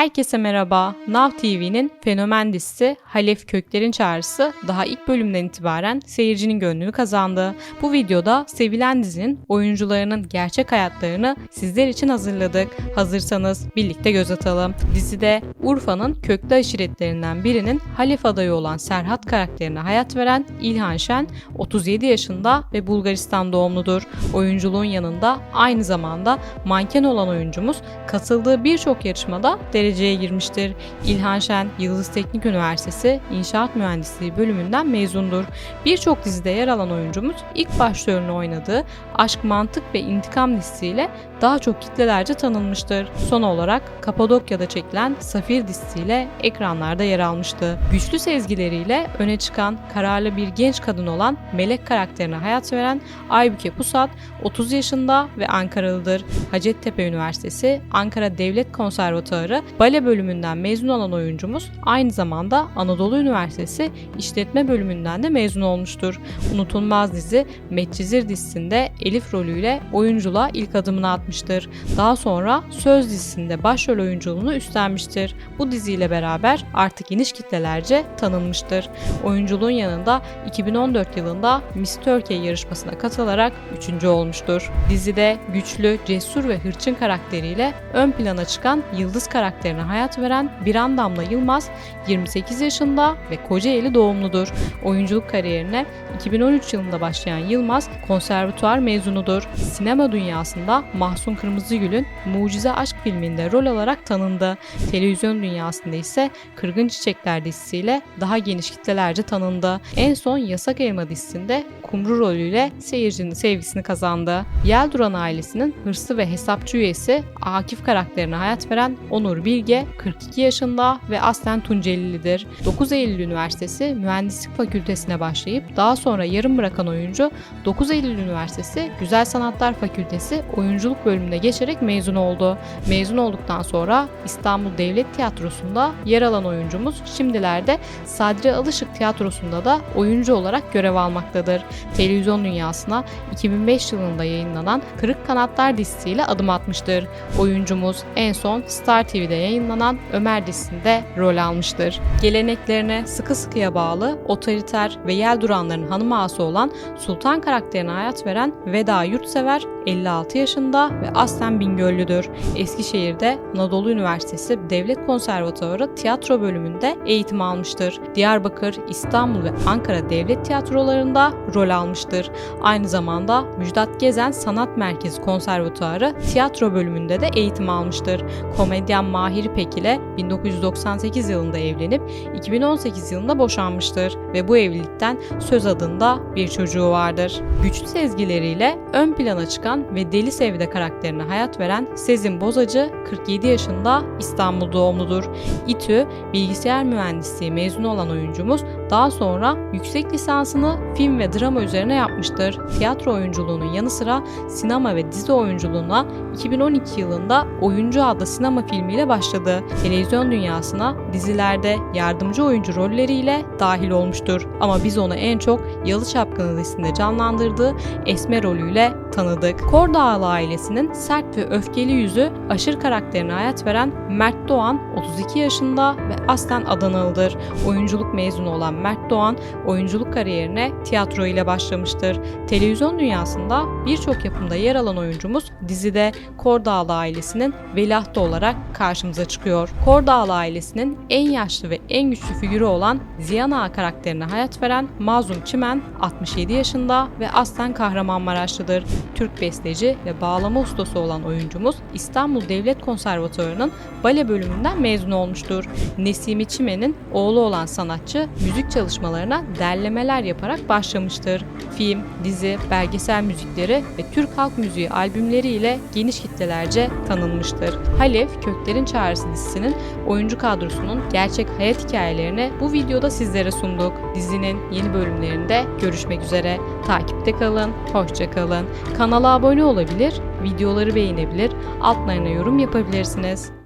Herkese merhaba. Now TV'nin fenomen dizisi Halef Köklerin Çağrısı daha ilk bölümden itibaren seyircinin gönlünü kazandı. Bu videoda sevilen dizinin oyuncularının gerçek hayatlarını sizler için hazırladık. Hazırsanız birlikte göz atalım. Dizide Urfa'nın köklü aşiretlerinden birinin Halef adayı olan Serhat karakterine hayat veren İlhan Şen 37 yaşında ve Bulgaristan doğumludur. Oyunculuğun yanında aynı zamanda manken olan oyuncumuz katıldığı birçok yarışmada dereceye girmiştir. İlhan Şen, Yıldız Teknik Üniversitesi İnşaat Mühendisliği bölümünden mezundur. Birçok dizide yer alan oyuncumuz ilk başrolünü oynadığı Aşk, Mantık ve İntikam dizisiyle daha çok kitlelerce tanınmıştır. Son olarak Kapadokya'da çekilen Safir dizisiyle ekranlarda yer almıştı. Güçlü sezgileriyle öne çıkan kararlı bir genç kadın olan Melek karakterine hayat veren Aybüke Pusat 30 yaşında ve Ankaralıdır. Hacettepe Üniversitesi Ankara Devlet Konservatuarı Bale bölümünden mezun olan oyuncumuz aynı zamanda Anadolu Üniversitesi İşletme bölümünden de mezun olmuştur. Unutulmaz dizi Medcezir dizisinde Elif rolüyle oyunculuğa ilk adımını atmıştır. Daha sonra Söz dizisinde başrol oyunculuğunu üstlenmiştir. Bu diziyle beraber artık geniş kitlelerce tanınmıştır. Oyunculuğun yanında 2014 yılında Miss Turkey yarışmasına katılarak 3. olmuştur. Dizide güçlü, cesur ve hırçın karakteriyle ön plana çıkan Yıldız karakterine hayat veren Biran Damla Yılmaz 28 yaşında ve Kocaeli doğumludur. Oyunculuk kariyerine 2013 yılında başlayan Yılmaz konservatuar mezunudur. Sinema dünyasında Mahsun Kırmızıgül'ün Mucize Aşk filminde rol alarak tanındı. Televizyon dünyasında ise Kırgın Çiçekler dizisiyle daha geniş kitlelerce tanındı. En son Yasak Elma dizisinde Kumru rolüyle seyircinin sevgisini kazandı. Yelduran ailesinin hırslı ve hesapçı üyesi Akif karakterine hayat veren Onur Bilge 42 yaşında ve aslen Tuncelilidir. 9 Eylül Üniversitesi Mühendislik Fakültesine başlayıp daha sonra yarım bırakan oyuncu 9 Eylül Üniversitesi Güzel Sanatlar Fakültesi oyunculuk bölümüne geçerek mezun oldu. Mezun olduktan sonra İstanbul Devlet Tiyatrosu'nda yer alan oyuncumuz şimdilerde Sadri Alışık Tiyatrosu'nda da oyuncu olarak görev almaktadır. Televizyon dünyasına 2005 yılında yayınlanan Kırık Kanatlar dizisiyle adım atmıştır. Oyuncumuz en son Star TV'de yayınlanan Ömer dizisinde rol almıştır. Geleneklerine sıkı sıkıya bağlı, otoriter ve yel duranların hanım ağası olan Sultan karakterine hayat veren Veda Yurtsever 56 yaşında ve aslen Bingöllüdür. Eskişehir'de Anadolu Üniversitesi Devlet Konservatuarı tiyatro bölümünde eğitim almıştır. Diyarbakır, İstanbul ve Ankara Devlet Tiyatrolarında rol almıştır. Aynı zamanda Müjdat Gezen Sanat Merkezi Konservatuarı tiyatro bölümünde de eğitim almıştır. Komedyen Mahir İpek ile 1998 yılında evlenip 2018 yılında boşanmıştır ve bu evlilikten söz adında bir çocuğu vardır. Güçlü sezgileriyle ön plana çıkan ve Deli Sevde karakterine hayat veren Sezin Bozacı 47 yaşında İstanbul doğumludur. İTÜ bilgisayar mühendisliği mezunu olan oyuncumuz daha sonra yüksek lisansını film ve drama üzerine yapmıştır. Tiyatro oyunculuğunun yanı sıra sinema ve dizi oyunculuğuna 2012 yılında Oyuncu adlı sinema filmiyle başladı. Televizyon dünyasına dizilerde yardımcı oyuncu rolleriyle dahil olmuştur. Ama biz onu en çok Yalı Çapkını dizisinde canlandırdığı Esme rolüyle tanıdık. Kor Dağlı ailesinin sert ve öfkeli yüzü aşır karakterine hayat veren Mert Doğan 32 yaşında ve aslen Adanalıdır. Oyunculuk mezunu olan Mert Doğan oyunculuk kariyerine tiyatro ile başlamıştır. Televizyon dünyasında birçok yapımda yer alan oyuncumuz dizide Kor Dağlı ailesinin veliahtı olarak karşımıza çıkıyor. Kor Dağlı ailesinin en yaşlı ve en güçlü figürü olan Ziyan Ağa karakterine hayat veren Mazlum Çimen 67 yaşında ve aslen Kahramanmaraşlıdır. Türk besteci ve bağlama ustası olan oyuncumuz İstanbul Devlet Konservatuarı'nın bale bölümünden mezun olmuştur. Nesimi Çimen'in oğlu olan sanatçı müzik çalışmalarına derlemeler yaparak başlamıştır. Film, dizi, belgesel müzikleri ve Türk halk müziği albümleriyle geniş kitlelerce tanınmıştır. Halef Köklerin Çağrısı dizisinin oyuncu kadrosunun gerçek hayat hikayelerini bu videoda sizlere sunduk. Dizinin yeni bölümlerinde görüşmek üzere. Takipte kalın, hoşça kalın. Kanala abone olabilir, videoları beğenebilir, altlarına yorum yapabilirsiniz.